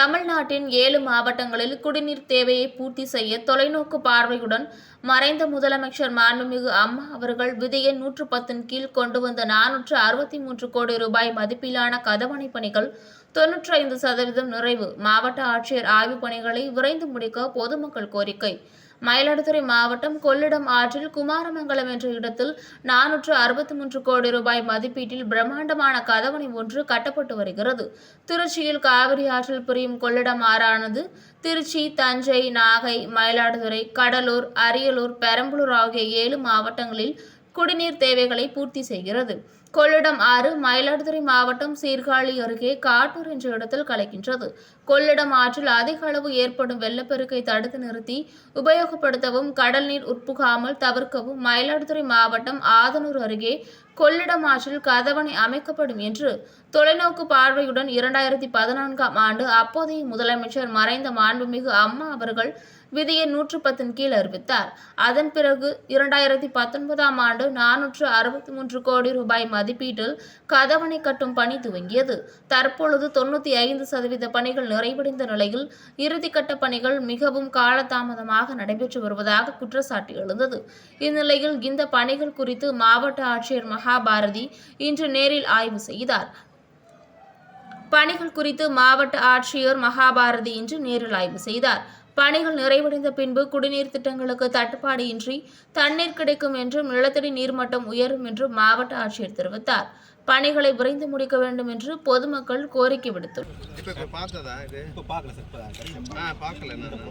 தமிழ்நாட்டின் ஏழு மாவட்டங்களில் குடிநீர் தேவையை பூர்த்தி செய்ய தொலைநோக்கு பார்வையுடன் மறைந்த முதலமைச்சர் மாண்புமிகு அம்மா அவர்கள் விதியை நூற்று பத்தின் கீழ் கொண்டு வந்த நானூற்று அறுபத்தி மூன்று கோடி ரூபாய் மதிப்பிலான கதவணை பணிகள் தொன்னூற்றி ஐந்து சதவீதம் நிறைவு. மாவட்ட ஆட்சியர் ஆய்வுப் பணிகளை விரைந்து முடிக்க பொதுமக்கள் கோரிக்கை. மயிலாடுதுறை மாவட்டம் கொள்ளிடம் ஆற்றில் குமாரமங்கலம் என்ற இடத்தில் நானூற்று அறுபத்தி மூன்று கோடி ரூபாய் மதிப்பீட்டில் பிரம்மாண்டமான கதவணை ஒன்று கட்டப்பட்டு வருகிறது. திருச்சியில் காவிரி ஆற்றில் புரியும் கொள்ளிடம் ஆறானது திருச்சி தஞ்சை நாகை மயிலாடுதுறை கடலூர் அரியலூர் பெரம்பலூர் ஆகிய ஏழு மாவட்டங்களில் குடிநீர் தேவைகளை பூர்த்தி செய்கிறது. கொள்ளிடம் ஆறு மயிலாடுதுறை மாவட்டம் சீர்காழி அருகே காட்டூர் என்ற இடத்தில் கலக்கின்றது. கொள்ளிடம் ஆற்றில் அதிக அளவு ஏற்படும் வெள்ளப்பெருக்கை தடுத்து நிறுத்தி உபயோகப்படுத்தவும் கடல் நீர் உட்புகாமல் தவிர்க்கவும் மயிலாடுதுறை மாவட்டம் ஆதனூர் அருகே கொள்ளிடம் ஆற்றில் கதவணை அமைக்கப்படும் என்று தொலைநோக்கு பார்வையுடன் இரண்டாயிரத்தி பதினான்காம் ஆண்டு அப்போதைய முதலமைச்சர் மறைந்த மாண்புமிகு அம்மா அவர்கள் விதியை நூற்று பத்தின் கீழ் அறிவித்தார். அதன் பிறகு இரண்டாயிரத்தி பத்தொன்பதாம் ஆண்டு நானூற்று அறுபத்தி மூன்று கோடி ரூபாய் மதிப்பீட்டில் கதவணை கட்டும் பணி துவங்கியது. தற்பொழுது தொண்ணூற்றி ஐந்து சதவீத பணிகள் நிறைவடைந்த நிலையில் இறுதிக்கட்ட பணிகள் மிகவும் காலதாமதமாக நடைபெற்று வருவதாக குற்றச்சாட்டு எழுந்தது. இந்நிலையில் இந்த பணிகள் குறித்து மாவட்ட ஆட்சியர் மகாபாரதி இன்று நேரில் ஆய்வு செய்தார். பணிகள் குறித்து மாவட்ட ஆட்சியர் மகாபாரதி இன்று நேரில் ஆய்வு செய்தார். பணிகள் நிறைவடைந்த பின்பு குடிநீர் திட்டங்களுக்கு தட்டுப்பாடு இன்றி தண்ணீர் கிடைக்கும் என்றும் நிலத்தடி நீர்மட்டம் உயரும் என்றும் மாவட்ட ஆட்சியர் தெரிவித்தார். பணிகளை விரைந்து முடிக்க வேண்டும் என்று பொதுமக்கள் கோரிக்கை விடுத்துள்ளனர் இப்போ இப்போ பார்த்ததா இது? இப்போ பார்க்கல சார் இப்போ கரெக்டாக ஆ பார்க்கல. நான்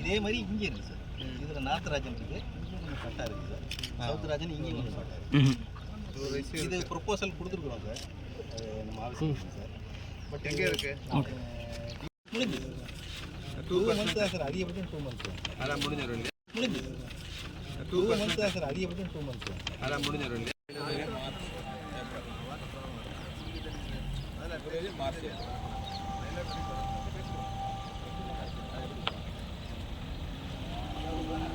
இதே மாதிரி இங்கே இருக்கு சார். இதில் நார்த்ராஜன் இருக்கு இங்கே கொஞ்சம் கட்டா இருக்கு சார். சவுத்ராஜன் இங்கே கொஞ்சம் கட்டா இருக்கு. ஒரு விஷயம் இது ப்ரொப்போசல் கொடுத்துருக்குறோம் சார். அது நம்ம ஆஃபீஸ் சார். பட் எங்கே இருக்கு? முடிஞ்சு டூ மந்த்ஸ் தான் சார் அதிகபட்சம் டூ மந்த்ஸ் அதான் முடிஞ்சிடும் முடிஞ்சு. டூ மந்த்ஸ் தான் சார் அதிகபட்சம் டூ மந்த்ஸ் அதான் முடிஞ்சிடும்